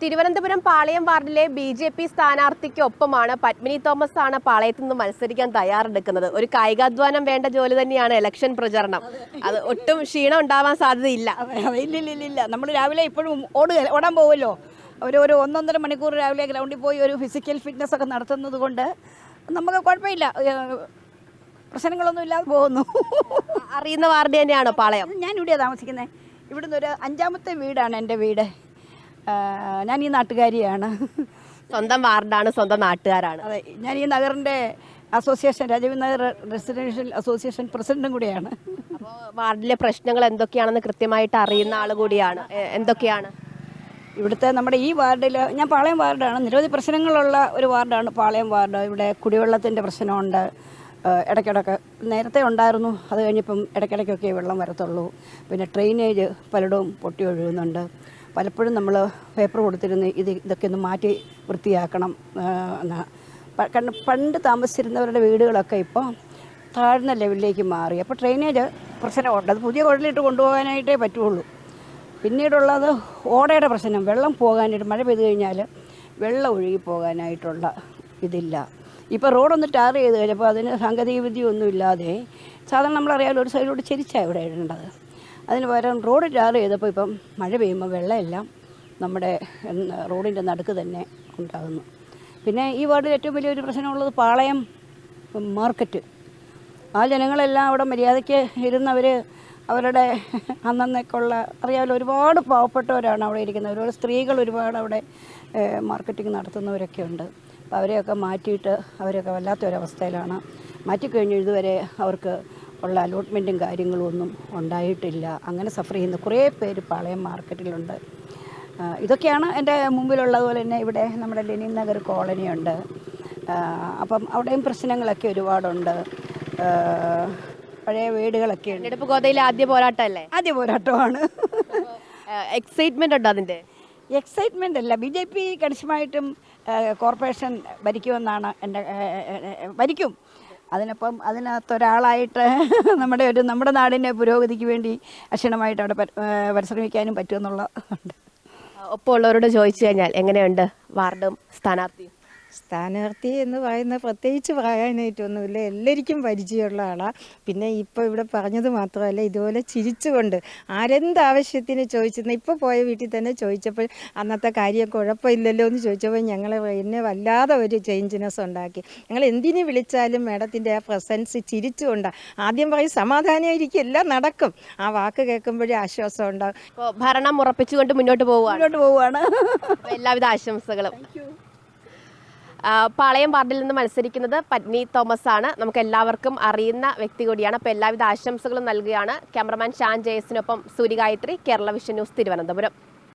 തിരുവനന്തപുരം പാളയം വാർഡിലെ B J P സ്ഥാനാർത്ഥിക്കൊപ്പമാണ് പത്മിനി തോമസ് ആണ് പാളയത്ത് നിന്ന് മത്സരിക്കാൻ തയ്യാറെടുക്കുന്നത്. ഒരു കായികാധ്വാനം വേണ്ട ജോലി തന്നെയാണ് ഇലക്ഷൻ പ്രചരണം. അത് ഒട്ടും ക്ഷീണം ഉണ്ടാവാൻ സാധ്യതയില്ല. അതെ അതെ ഇല്ല ഇല്ല ഇല്ല ഇല്ല. നമ്മൾ രാവിലെ ഇപ്പോഴും ഓടുക ഓടാൻ പോകുമല്ലോ ഒരു ഒരു ഒന്നൊന്നര മണിക്കൂർ രാവിലെ ഗ്രൗണ്ടിൽ പോയി ഒരു ഫിസിക്കൽ ഫിറ്റ്നസ് ഒക്കെ നടത്തുന്നത് കൊണ്ട് നമുക്ക് കുഴപ്പമില്ല. പ്രശ്നങ്ങളൊന്നും ഇല്ലാതെ പോകുന്നു. അറിയുന്ന വാർഡ് തന്നെയാണോ പാളയം? ഞാൻ ഇവിടെയാണ് താമസിക്കുന്നത് ഇവിടുന്ന് ഒരു അഞ്ചാമത്തെ വീടാണ് എന്റെ വീട്. ഞാൻ ഈ നാട്ടുകാരിയാണ്. സ്വന്തം വാർഡാണ് സ്വന്തം നാട്ടുകാരാണ്. അതെ ഞാൻ ഈ നഗറിന്റെ association Rajiv Nagar residential association പ്രസിഡന്റും കൂടിയാണ്. അപ്പോൾ വാർഡിലെ പ്രശ്നങ്ങൾ എന്തൊക്കെയാണെന്ന് കൃത്യമായിട്ട് അറിയുന്ന ആൾ കൂടിയാണ്. എന്തൊക്കെയാണ്? ഇവിടുത്തെ നമ്മുടെ ഈ വാർഡിൽ ഞാൻ പാളയം വാർഡാണ്. നിരവധി പ്രശ്നങ്ങളുള്ള ഒരു വാർഡാണ് പാളയം വാർഡ്. ഇവിടെ കുടിവെള്ളത്തിന്റെ പ്രശ്നമുണ്ട്. ഇടയ്ക്കിടയ്ക്ക് നേരത്തെ ഉണ്ടായിരുന്നു. അത് കഴിഞ്ഞിപ്പം ഇടയ്ക്കിടയ്ക്കൊക്കെ വെള്ളം വരത്തുള്ളൂ. പിന്നെ ഡ്രെയിനേജ് പലയിടവും പൊട്ടി ഒഴുകുന്നുണ്ട്. പലപ്പോഴും നമ്മൾ പേപ്പർ കൊടുത്തിരുന്ന് ഇത് ഇതൊക്കെ ഒന്ന് മാറ്റി വൃത്തിയാക്കണം എന്നാണ് പണ്ട് താമസിച്ചിരുന്നവരുടെ വീടുകളൊക്കെ ഇപ്പോൾ താഴ്ന്ന ലെവലിലേക്ക് മാറി. അപ്പോൾ ഡ്രെയിനേജ് പ്രശ്നമുണ്ട്. അത് പുതിയ കുഴലിട്ട് കൊണ്ടുപോകാനായിട്ടേ പറ്റുള്ളൂ. പിന്നീടുള്ളത് ഓടയുടെ പ്രശ്നം. വെള്ളം പോകാനായിട്ട് മഴ പെയ്തു കഴിഞ്ഞാൽ വെള്ളം ഒഴുകി പോകാനായിട്ടുള്ള ഇതില്ല. ഇപ്പോൾ റോഡൊന്ന് ടാർ ചെയ്ത് കഴിഞ്ഞപ്പോൾ അതിന് സാങ്കേതിക വിദ്യയൊന്നും ഇല്ലാതെ സാധാരണ നമ്മളറിയാലോ ഒരു സൈഡിലോട്ട് ചെരിച്ചാണ് ഇവിടെ ഇടേണ്ടത്. അതിന് പകരം റോഡ് ടാർ ചെയ്തപ്പോൾ ഇപ്പം മഴ പെയ്യുമ്പോൾ വെള്ളമെല്ലാം നമ്മുടെ റോഡിന്റെ നടുക്ക് തന്നെ ഉണ്ടാകുന്നു. പിന്നെ ഈ വാർഡിൽ ഏറ്റവും വലിയൊരു പ്രശ്നമുള്ളത് പാളയം മാർക്കറ്റ്. ആ ജനങ്ങളെല്ലാം അവിടെ മര്യാദയ്ക്ക് ഇരുന്നവർ അവരുടെ അന്നന്നേക്കുള്ള അറിയാമല്ലോ ഒരുപാട് പാവപ്പെട്ടവരാണ് അവിടെ ഇരിക്കുന്നത്. ഒരുപാട് സ്ത്രീകൾ ഒരുപാട് അവിടെ മാർക്കറ്റിംഗ് നടത്തുന്നവരൊക്കെ ഉണ്ട്. അപ്പോൾ അവരെയൊക്കെ മാറ്റിയിട്ട് അവരൊക്കെ വല്ലാത്തൊരവസ്ഥയിലാണ്. മാറ്റിക്കഴിഞ്ഞ് ഇതുവരെ അവർക്ക് ഉള്ള അലോട്ട്മെന്റും കാര്യങ്ങളും ഒന്നും ഉണ്ടായിട്ടില്ല. അങ്ങനെ സഫർ ചെയ്യുന്ന കുറേ പേര് പാളയം മാർക്കറ്റിലുണ്ട്. ഇതൊക്കെയാണ് എന്റെ മുമ്പിലുള്ളതുപോലെ തന്നെ ഇവിടെ നമ്മുടെ ലെനിൻ നഗർ കോളനിയുണ്ട്. അപ്പം അവിടെയും പ്രശ്നങ്ങളൊക്കെ ഒരുപാടുണ്ട്. പഴയ വീടുകളൊക്കെ ഉണ്ട്. തെരഞ്ഞെടുപ്പ് ഗോതയിൽ ആദ്യ പോരാട്ടമല്ലേ? ആദ്യ പോരാട്ടമാണ്. എക്സൈറ്റ്മെന്റ് ഉണ്ടോ അതിന്റെ? എക്സൈറ്റ്മെന്റ് അല്ല. ബി ജെ പി കണിശമായിട്ടും കോർപ്പറേഷൻ ഭരിക്കുമെന്നാണ് എന്റെ ഭരിക്കും. അതിനൊപ്പം അതിനകത്തൊരാളായിട്ട് നമ്മുടെ ഒരു നമ്മുടെ നാടിന്റെ പുരോഗതിക്ക് വേണ്ടി അക്ഷീണമായിട്ട് അവിടെ പരിശ്രമിക്കാനും പറ്റുമെന്നുള്ള ഉണ്ട് ഒപ്പം ഉള്ളവരോട് ചോദിച്ചു കഴിഞ്ഞാൽ എങ്ങനെയുണ്ട് വാർഡും സ്ഥാനാർത്ഥിയും? സ്ഥാനാർത്ഥി എന്ന് പറയുന്ന പ്രത്യേകിച്ച് പറയാനായിട്ടൊന്നുമില്ല. എല്ലാവർക്കും പരിചയമുള്ള ആളാണ് പിന്നെ ഇപ്പോൾ ഇവിടെ പറഞ്ഞത് മാത്രമല്ല ഇതുപോലെ ചിരിച്ചുകൊണ്ട് ആരെന്ത് ആവശ്യത്തിന് ചോദിച്ചിരുന്ന ഇപ്പോൾ പോയ വീട്ടിൽ തന്നെ ചോദിച്ചപ്പോൾ അന്നത്തെ കാര്യം കുഴപ്പമില്ലല്ലോ എന്ന് ചോദിച്ചപ്പോൾ ഞങ്ങൾ എന്നെ വല്ലാതെ ഒരു ചേഞ്ചിനെസ് ഉണ്ടാക്കി. ഞങ്ങൾ എന്തിനു വിളിച്ചാലും മേഡത്തിന്റെ ആ പ്രസൻസ് ചിരിച്ചുകൊണ്ടാണ് ആദ്യം പറയും സമാധാനമായിരിക്കും എല്ലാം നടക്കും. ആ വാക്ക് കേൾക്കുമ്പോഴേ ആശ്വാസം ഉണ്ടാകും ഭരണം ഉറപ്പിച്ചുകൊണ്ട് മുന്നോട്ട് പോവുകയാണ്. മുന്നോട്ട് പോവുകയാണ്. എല്ലാവിധ ആശംസകളും. പാളയം വാർഡിൽ നിന്ന് മത്സരിക്കുന്നത് പത്നി തോമസ് ആണ്. നമുക്ക് എല്ലാവർക്കും അറിയുന്ന വ്യക്തി കൂടിയാണ്. അപ്പോൾ എല്ലാവിധ ആശംസകളും നൽകുകയാണ് ക്യാമറമാൻ ഷാൻ ജയസിനൊപ്പം സൂര്യഗായത്രി കേരള വിഷൻ ന്യൂസ് തിരുവനന്തപുരം.